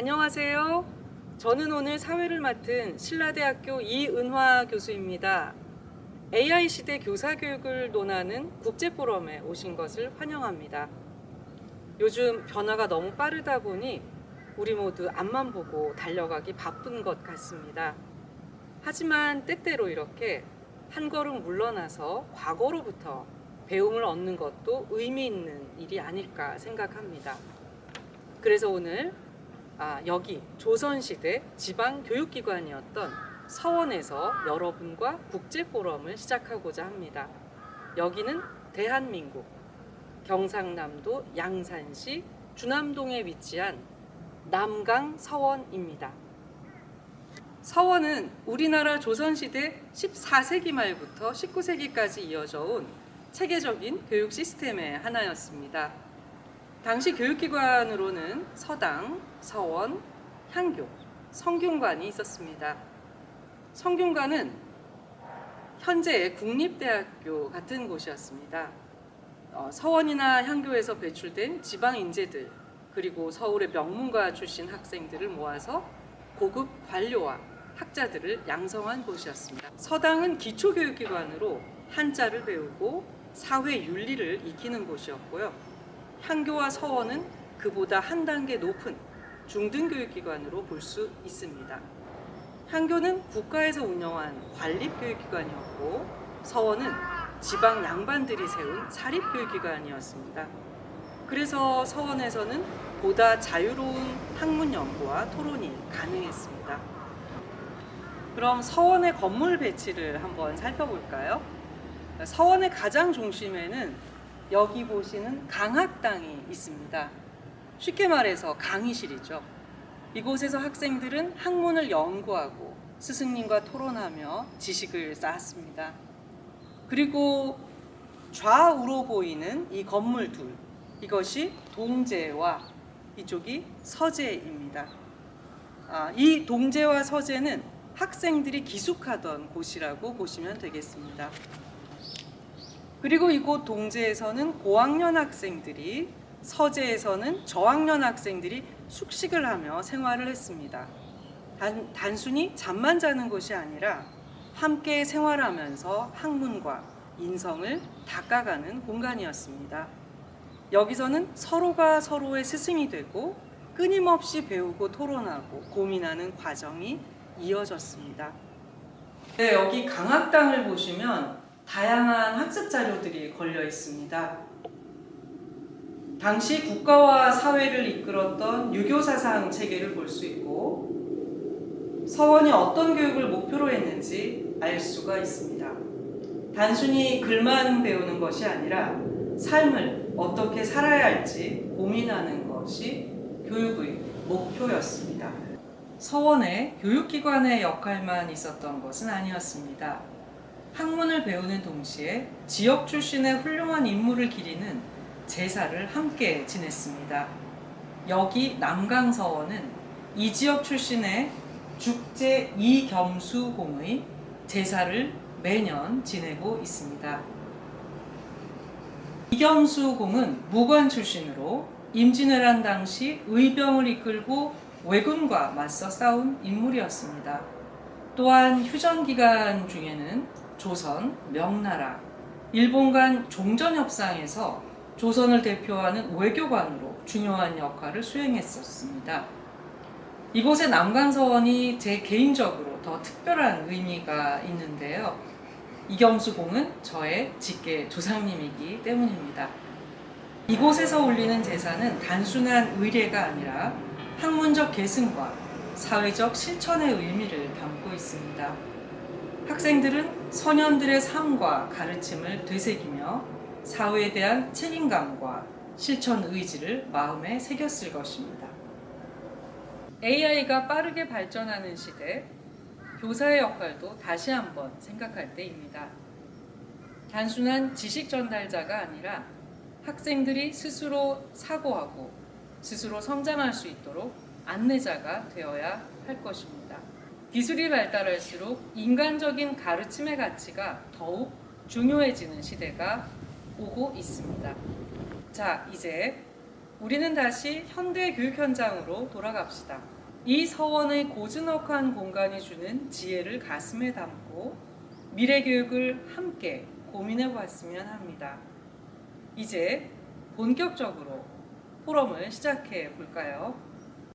안녕하세요. 저는 오늘 사회를 맡은 신라대학교 이은화 교수입니다. AI 시대 교사 교육을 논하는 국제 포럼에 오신 것을 환영합니다. 요즘 변화가 너무 빠르다 보니 우리 모두 앞만 보고 달려가기 바쁜 것 같습니다. 하지만 때때로 이렇게 한 걸음 물러나서 과거로부터 배움을 얻는 것도 의미 있는 일이 아닐까 생각합니다. 그래서 오늘 아, 여기 조선시대 지방 교육기관이었던 서원에서 여러분과 국제 포럼을 시작하고자 합니다. 여기는 대한민국 경상남도 양산시 주남동에 위치한 남강 서원입니다. 서원은 우리나라 조선시대 14세기 말부터 19세기까지 이어져 온 체계적인 교육 시스템의 하나였습니다. 당시 교육기관으로는 서당, 서원, 향교, 성균관이 있었습니다. 성균관은 현재의 국립대학교 같은 곳이었습니다. 어, 서원이나 향교에서 배출된 지방 인재들 그리고 서울의 명문가 출신 학생들을 모아서 고급 관료와 학자들을 양성한 곳이었습니다. 서당은 기초교육기관으로 한자를 배우고 사회 윤리를 익히는 곳이었고요. 향교와 서원은 그보다 한 단계 높은 중등교육기관으로 볼 수 있습니다. 향교는 국가에서 운영한 관립교육기관이었고 서원은 지방 양반들이 세운 사립교육기관이었습니다. 그래서 서원에서는 보다 자유로운 학문 연구와 토론이 가능했습니다. 그럼 서원의 건물 배치를 한번 살펴볼까요? 서원의 가장 중심에는 여기 보시는 강학당이 있습니다. 쉽게 말해서 강의실이죠. 이곳에서 학생들은 학문을 연구하고 스승님과 토론하며 지식을 쌓았습니다. 그리고 좌우로 보이는 이 건물 둘, 이것이 동제와 이쪽이 서제입니다. 아, 이 동제와 서제는 학생들이 기숙하던 곳이라고 보시면 되겠습니다. 그리고 이곳 동제에서는 고학년 학생들이 서재에서는 저학년 학생들이 숙식을 하며 생활을 했습니다. 단, 단순히 잠만 자는 것이 아니라 함께 생활하면서 학문과 인성을 닦아가는 공간이었습니다. 여기서는 서로가 서로의 스승이 되고 끊임없이 배우고 토론하고 고민하는 과정이 이어졌습니다. 네, 여기 강학당을 보시면 다양한 학습 자료들이 걸려 있습니다. 당시 국가와 사회를 이끌었던 유교 사상 체계를 볼 수 있고 서원이 어떤 교육을 목표로 했는지 알 수가 있습니다. 단순히 글만 배우는 것이 아니라 삶을 어떻게 살아야 할지 고민하는 것이 교육의 목표였습니다. 서원의 교육기관의 역할만 있었던 것은 아니었습니다. 학문을 배우는 동시에 지역 출신의 훌륭한 인물을 기리는 제사를 함께 지냈습니다. 여기 남강서원은 이 지역 출신의 죽제 이겸수공의 제사를 매년 지내고 있습니다. 이겸수공은 무관 출신으로 임진왜란 당시 의병을 이끌고 왜군과 맞서 싸운 인물이었습니다. 또한 휴전 기간 중에는 조선, 명나라, 일본 간 종전 협상에서 조선을 대표하는 외교관으로 중요한 역할을 수행했었습니다. 이곳의 남강서원이 제 개인적으로 더 특별한 의미가 있는데요. 이겸수공은 저의 직계 조상님이기 때문입니다. 이곳에서 올리는 제사는 단순한 의례가 아니라 학문적 계승과 사회적 실천의 의미를 담고 있습니다. 학생들은 선현들의 삶과 가르침을 되새기며 사회에 대한 책임감과 실천 의지를 마음에 새겼을 것입니다. AI가 빠르게 발전하는 시대, 교사의 역할도 다시 한번 생각할 때입니다. 단순한 지식 전달자가 아니라 학생들이 스스로 사고하고 스스로 성장할 수 있도록 안내자가 되어야 할 것입니다. 기술이 발달할수록 인간적인 가르침의 가치가 더욱 중요해지는 시대가 오고 있습니다. 자, 이제 우리는 다시 현대 교육 현장으로 돌아갑시다. 이 서원의 고즈넉한 공간이 주는 지혜를 가슴에 담고 미래 교육을 함께 고민해 보았으면 합니다. 이제 본격적으로 포럼을 시작해 볼까요?